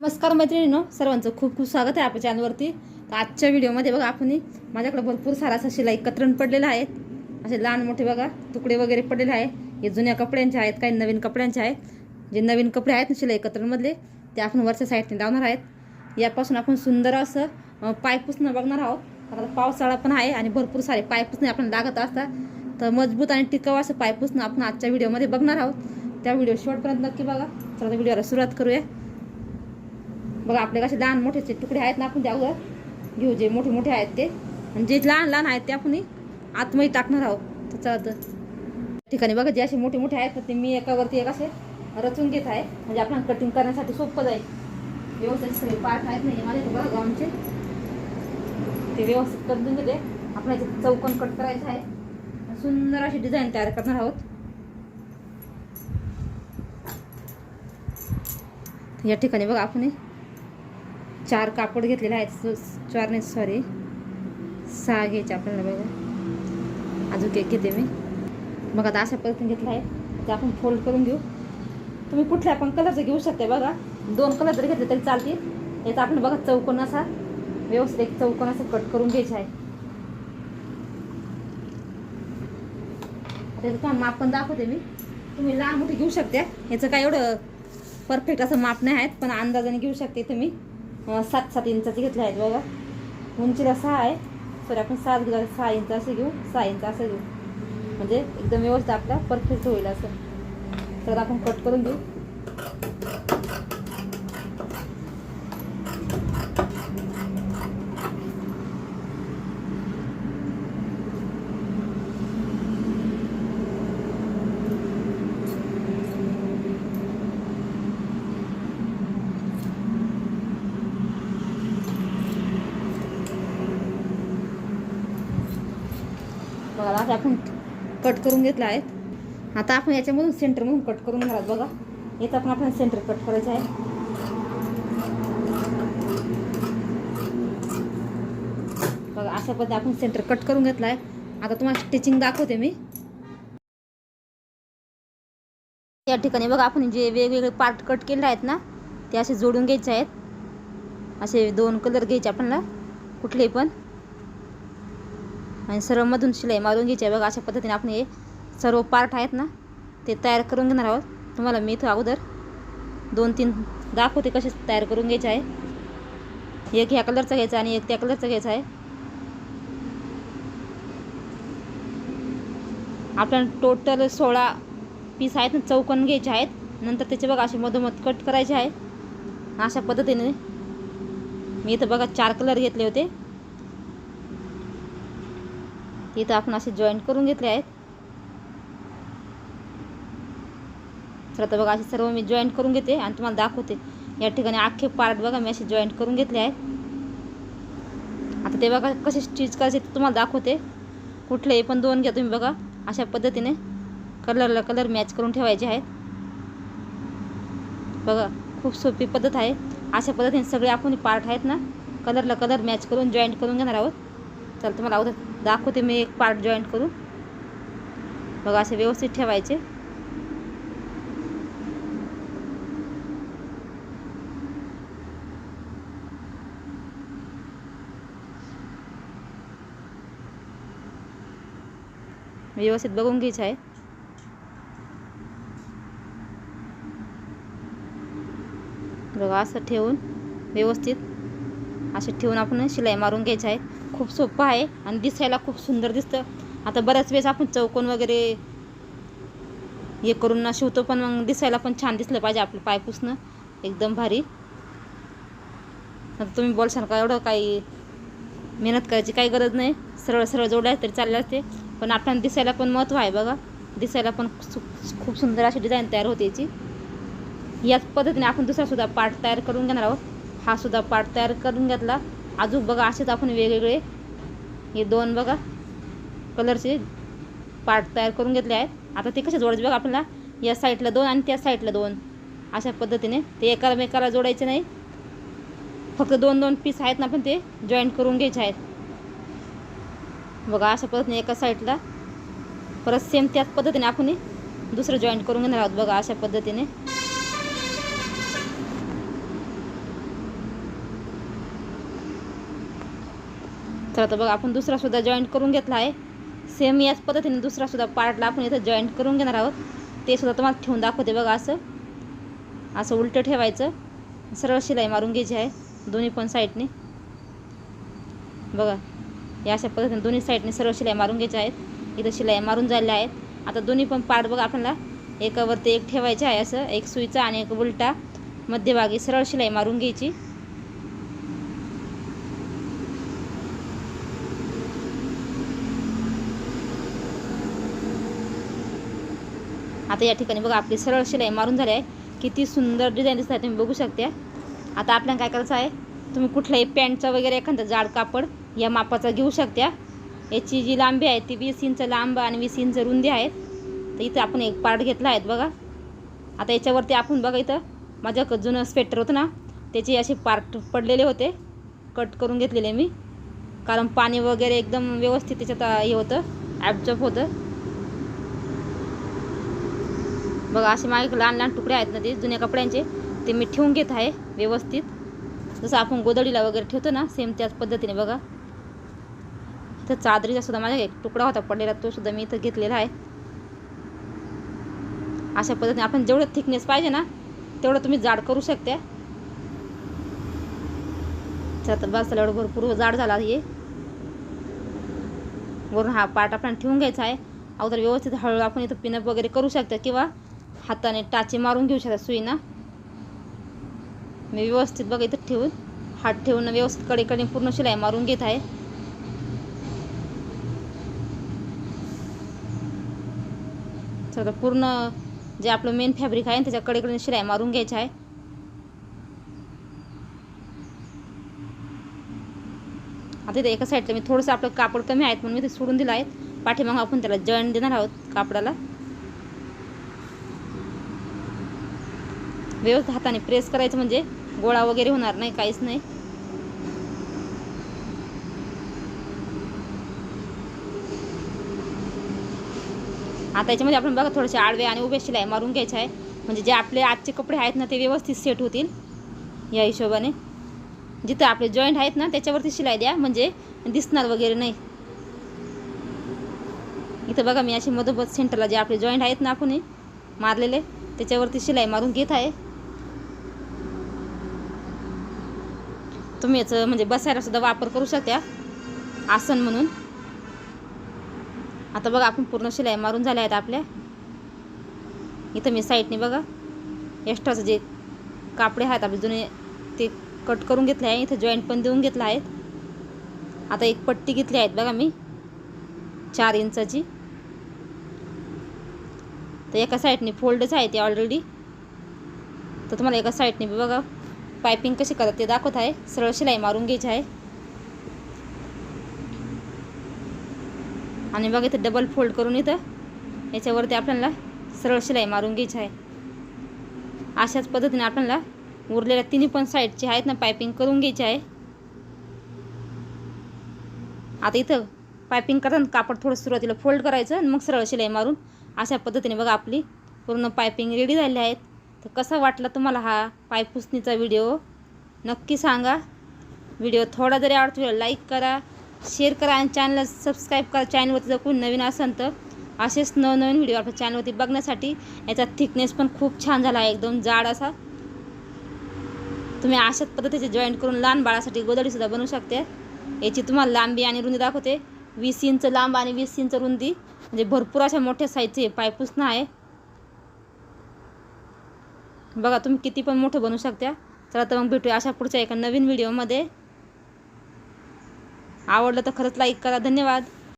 नमस्कार मैत्रिणीनो सर्वांचं खूप खूप स्वागत आहे आपल्या चॅनलवरती तर आजच्या व्हिडिओमध्ये बघा आपण माझ्याकडे भरपूर सारा असा शिलाई कतरण पडलेला आहे असे लहान मोठे बघा तुकडे वगैरे पडलेले आहे. हे जुन्या कपड्यांचे आहेत काही नवीन कपड्यांचे आहेत. जे नवीन कपडे आहेत ना शिलाई कतरणमधले ते आपण वरच्या साईडने लावणार आहेत. यापासून आपण सुंदर असं पायपुसणं पाय पुसणं बघणार आहोत. आता पावसाळा पण आहे आणि भरपूर सारे पाय पुसणे आपण लागत असतात. तर मजबूत आणि टिकाऊ असं पाय पुसणं आपण आजच्या व्हिडिओमध्ये बघणार आहोत. त्या व्हिडिओ शेवटपर्यंत नक्की बघा. चला व्हिडिओला सुरुवात करूया. बघा आपले कसे लहान मोठेचे तुकडे आहेत ना आपण त्यावर घेऊ जे मोठे मोठे आहेत ते. आणि जे लहान लहान आहेत ते आपण आतमध्ये टाकणार आहोत. तर चला तर. ठिकाणी बघा जे असे मोठे मोठे आहेत ना ते मी एकावरती एक असे रचून घेत आहे. म्हणजे आपण कटिंग करण्यासाठी सोपं जाईल. व्यवस्थित सगळे पार्ट आहेत नाही माझ्या इथे बघा आमचे ते व्यवस्थित करून घेते. आपण याचे चौकोन कट करायचं आहे. सुंदर अशी डिझाईन तयार करणार आहोत. या ठिकाणी बघा आपण चार कापड घेतलेले आहेत चार नाही सॉरी सहा घ्यायचे आपल्याला बघा. अजून एक घेते मी. मग आता अशा पद्धतीने घेतला आहे. ते आपण फोल्ड करून घेऊ. तुम्ही कुठल्या पण कलरचं घेऊ शकते बघा. दोन कलर जरी घेतले तरी चालतील. याचा आपण बघा चौकोन असा. व्यवस्थित एक चौकोन असं कट करून घ्यायचं आहे. त्याचं तुम्हाला माप पण दाखवते मी. तुम्ही लहान मोठी घेऊ शकता याचं काय एवढं परफेक्ट असं माप नाही आहेत पण अंदाजाने घेऊ शकते तुम्ही. सात सात इंचाचे घेतले आहेत बघा. उंचीला सहा आहे. सॉरी आपण सात घेऊ सहा इंच असे घेऊ. सहा इंच असं घेऊ. म्हणजे एकदम व्यवस्थित आपला परफेक्ट होईल असं. सगळं आपण कट करून घेऊ. बघा आपण कट करून घेतला आहे. आता आपण याच्यामधून सेंटरमधून कट करून घेणार बघा याचं आपण आपल्याला सेंटर कट करायचं आहे. बघा अशा पद्धती आपण सेंटर कट करून घेतला आहे. आता तुम्हाला स्टिचिंग दाखवते मी. या ठिकाणी बघा आपण जे वेगवेगळे पार्ट कट केले आहेत ना ते असे जोडून घ्यायचे आहेत. असे दोन कलर घ्यायचे आपल्याला कुठले पण. आणि सर्व मधून शिलाई मारून घ्यायची आहे. बघा अशा पद्धतीने आपण हे सर्व पार्ट आहेत ना ते तयार करून घेणार आहोत. तुम्हाला मी इथं अगोदर दोन तीन दाखवते कसे तयार करून घ्यायचे आहे. एक ह्या कलरचा घ्यायचा आणि एक त्या कलरचा घ्यायचा आहे. आपण टोटल सोळा पीस आहेत ना चौकन घ्यायचे आहेत. नंतर त्याचे बघा असे मधोमध कट करायचे आहे. अशा पद्धतीने मी इथं बघा चार कलर घेतले होते. इथं आपण असे जॉईंट करून घेतले आहेत. तर आता बघा असे सर्व मी जॉईंट करून घेते आणि तुम्हाला दाखवते. या ठिकाणी अख्खे पार्ट बघा मी असे जॉईंट करून घेतले आहेत. आता ते बघा कसे स्टिच करायचे ते तुम्हाला दाखवते. कुठलेही पण दोन घ्या तुम्ही बघा अशा पद्धतीने कलरला कलर मॅच करून ठेवायचे आहेत. बघा खूप सोपी पद्धत आहे. अशा पद्धतीने सगळे आपण पार्ट आहेत ना कलरला कलर मॅच करून जॉईंट करून घेणार आहोत. चल तुम्हाला अगोदर दाखवते मी एक पार्ट जॉईंट करून. बघा असे व्यवस्थित ठेवायचे. व्यवस्थित बघून घ्यायचं आहे. बघा असं ठेवून व्यवस्थित असे ठेवून आपण शिलाई मारून घ्यायचं आहे. खूप सोपं आहे आणि दिसायला खूप सुंदर दिसतं. आता बऱ्याच वेळेस आपण चौकोन वगैरे हे करून ना शिवतो पण मग दिसायला पण छान दिसलं पाहिजे आपलं पाय पुसणं. एकदम भारी. आता तुम्ही बोलशाल का एवढं काही मेहनत करायची काही गरज नाही. सरळ सरळ जोडल्या तरी चालले असते. पण आपल्याला दिसायला पण महत्त्व आहे बघा. दिसायला पण सु- खूप सुंदर अशी डिझाईन तयार होते याची. याच पद्धतीने आपण दुसरासुद्धा पार्ट तयार करून घेणार आहोत. हा सुद्धा पार्ट तयार करून घेतला. अजून बघा असेच आपण वेगवेगळे हे दोन बघा कलरचे पार्ट तयार करून घेतले आहेत. आता ते कसे जोडायचे बघा आपल्याला. या साईडला दोन आणि त्या साईडला दोन. अशा पद्धतीने ते एकामेकाला जोडायचे नाही. फक्त दोन दोन पीस आहेत ना पण ते जॉईंट करून घ्यायचे आहेत. बघा अशा पद्धतीने एका साईडला परत सेम त्याच पद्धतीने आपण दुसरं जॉईंट करून घेणार आहोत बघा अशा पद्धतीने. चला तर बघा आपण दुसरासुद्धा जॉईंट करून घेतला आहे. सेम याच पद्धतीने दुसरासुद्धा पार्टला आपण इथं जॉईंट करून घेणार आहोत. ते सुद्धा तुम्हाला ठेवून दाखवते बघा असं. असं उलटं ठेवायचं. सरळ शिलाई मारून घ्यायची आहे दोन्ही पण साईडने बघा या अशा पद्धतीने दोन्ही साईडने सरळ शिलाई मारून घ्यायच्या आहेत. इथं शिलाई मारून झालेल्या आहेत. आता दोन्ही पण पार्ट बघा आपल्याला एकावरती एक ठेवायचे आहे असं एक सुईचा आणि एक उलटा मध्यभागी सरळ शिलाई मारून घ्यायची. आता या ठिकाणी बघा आपली सरळ शिलाई मारून झाली आहे. किती सुंदर डिझाईन दिसत आहे तुम्ही बघू शकता. आता आपल्याला काय करायचं आहे तुम्ही कुठल्याही पॅन्टचा वगैरे एखादं जाड कापड या मापाचा घेऊ शकता याची जी लांबी आहे ती वीस इंच लांब आणि वीस इंच रुंदी आहेत. तर इथं आपण एक पार्ट घेतला आहे बघा. आता याच्यावरती आपण बघा इथं माझं जुनं स्वेटर होतं ना त्याचे असे पार्ट पडलेले होते. कट करून घेतलेले मी. कारण पाणी वगैरे एकदम व्यवस्थित त्याच्यात हे होतं ॲबजॉब होतं. बघा असे माझे लहान लहान तुकडे आहेत ना ते जुन्या कपड्यांचे ते मी ठेवून घेत आहे व्यवस्थित. जसं आपण गोदडीला वगैरे ठेवतो ना सेम त्याच पद्धतीने बघा. इथं चादरीचा सुद्धा माझा एक तुकडा होता पडलेला तो सुद्धा मी इथं घेतलेला आहे. अशा पद्धतीने आपण जेवढं थिकनेस पाहिजे ना तेवढं तुम्ही जाड करू शकता. बसला एवढं भरपूर जाड झाला हे. वरून हा पार्ट आपण ठेवून घ्यायचा आहे. अगोदर व्यवस्थित हळूहळू आपण इथं पिनअप वगैरे करू शकता किंवा हाताने टाचे मारून घेऊ शकता सुईना. मी व्यवस्थित बघा इथं ठेवून हात ठेवून व्यवस्थित कडेकडे पूर्ण शिलाई मारून घेत आहे. तर पूर्ण जे आपलं मेन फॅब्रिक आहे त्याच्या कडेकडे शिलाई मारून घ्यायची आहे. आता इथे एका साईडला मी थोडंसं आपलं कापड कमी आहेत म्हणून मी ते सोडून दिलं आहे पाठीमागं आपण त्याला जॉईंट देणार आहोत कापडाला. व्यवस्थित हाताने प्रेस करायचं म्हणजे गोळा वगैरे होणार नाही काहीच नाही. आता याच्यामध्ये आपण बघा थोडेसे आडवे आणि उभे शिलाई मारून घ्यायचे आहे. म्हणजे जे आपले आजचे कपडे आहेत ना ते व्यवस्थित सेट होतील. या हिशोबाने. जिथं आपले जॉईंट आहेत ना त्याच्यावरती शिलाई द्या. म्हणजे दिसणार वगैरे नाही. इथं बघा मी असे मधोमध सेंटरला जे आपले जॉईंट आहेत ना आपण मारलेले त्याच्यावरती शिलाई मारून घेत आहे. तुम्ही याचं म्हणजे बसायला सुद्धा वापर करू शकता. आसन म्हणून. आता बघा आपण पूर्ण शिलाई मारून झाल्या आहेत आपल्या. इथं मी साईडने बघा. एक्स्ट्राचं जे कापडे आहेत आपले जुने ते कट करून घेतले आहे. इथं जॉईंट पण देऊन घेतला आहेत. आता एक पट्टी घेतली आहेत बघा मी. चार इंचाची. तर एका साईडने फोल्डच आहे ते ऑलरेडी तर तुम्हाला एका साईडने बघा. पायपिंग कशी करतात ते दाखवत आहे. सरळ शिलाई मारून घ्यायची आहे. आणि बघा इथं डबल फोल्ड करून इथं याच्यावरती आपल्याला सरळ शिलाई मारून घ्यायची आहे. अशाच पद्धतीने आपल्याला उरलेल्या तिन्ही पण साईडचे आहेत ना पायपिंग करून घ्यायची आहे. आता इथं पायपिंग करताना कापड थोडं सुरुवातीला फोल्ड करायचं आणि मग सरळ शिलाई मारून अशा पद्धतीने बघा आपली पूर्ण पायपिंग रेडी झाली आहेत. तर कसा वाटला तुम्हाला हा पायपुसणीचा व्हिडिओ? नक्की सांगा. व्हिडिओ थोडा जरी आवडतो लाईक करा शेअर करा आणि चॅनलला सबस्क्राईब करा. चॅनलवरती जर कोणी नवीन असेल तर असेच नवनवीन व्हिडिओ आपल्या चॅनलवरती बघण्यासाठी. याचा थिकनेस पण खूप छान झाला आहे एकदम जाड असा. तुम्ही अशाच पद्धतीचे जॉईंट करून लहान बाळासाठी गोदडीसुद्धा बनवू शकते. याची तुम्हाला लांबी आणि रुंदी दाखवते. वीस इंच लांब आणि वीस इंच रुंदी. म्हणजे भरपूर अशा मोठ्या साईजचे पायपुसणं आहे. बघा तुम्ही किती पण मोठं बनवू शकता. चला तर मग भेटूया अशा पुढच्या एका नवीन व्हिडिओमध्ये आवडलं तर खरंच लाईक करा. धन्यवाद.